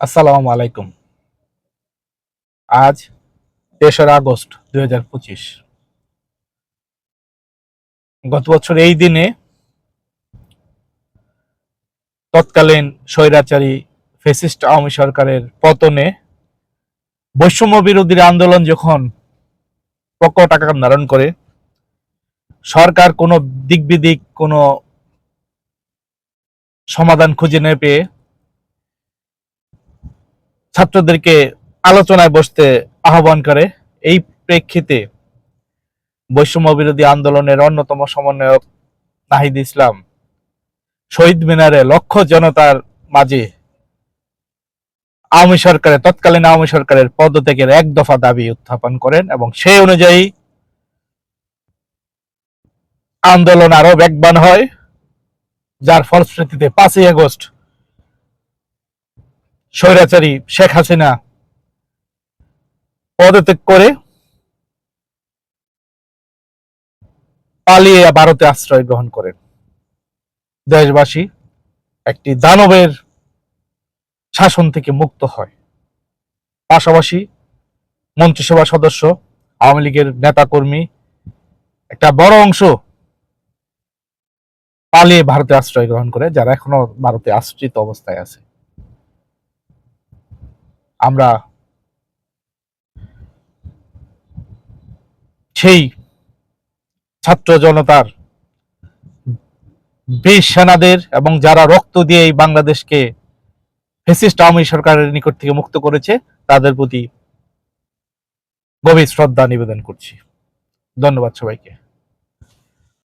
আসসালামু আলাইকুম। আজ তেসরা আগস্ট দুই হাজার পঁচিশ। গত বছর এই দিনে তৎকালীন স্বৈরাচারী ফেসিস্ট আওয়ামী সরকারের পতনে বৈষম্য বিরোধী আন্দোলন যখন প্রকট আকার ধারণ করে, সরকার কোনো দিক বিদিক কোনো সমাধান খুঁজে না পেয়ে ছাত্রদেরকে আলোচনায় বসতে আহ্বান করে। এই প্রেক্ষিতে বৈষম্য বিরোধী আন্দোলনের অন্যতম সমন্বয়ক নাহিদ ইসলাম শহীদ মিনারে লক্ষ জনতার মাঝে আওয়ামী সরকারের, তৎকালীন আওয়ামী সরকারের পদত্যাগের এক দফা দাবি উত্থাপন করেন এবং সেই অনুযায়ী আন্দোলন আরও বেগবান হয়, যার ফলশ্রুতিতে পাঁচই আগস্ট স্বৈরাচারী শেখ হাসিনা পদত্যাগ করে পালিয়ে ভারতে আশ্রয় গ্রহণ করেন। দেশবাসী একটি দানবের শাসন থেকে মুক্ত হয়। পাশাপাশি মন্ত্রিসভা সদস্য, আওয়ামী লীগের নেতাকর্মী একটা বড় অংশ পালিয়ে ভারতে আশ্রয় গ্রহণ করে, যারা এখনও ভারতে আশ্রিত অবস্থায় আছে। আমরা সেই ছাত্র জনতার বীর সেনাদের এবং যারা রক্ত দিয়ে এই বাংলাদেশকে ফেসিস্ট আওয়ামী সরকারের নিকট থেকে মুক্ত করেছে, তাদের প্রতি গভীর শ্রদ্ধা নিবেদন করছি। ধন্যবাদ সবাইকে।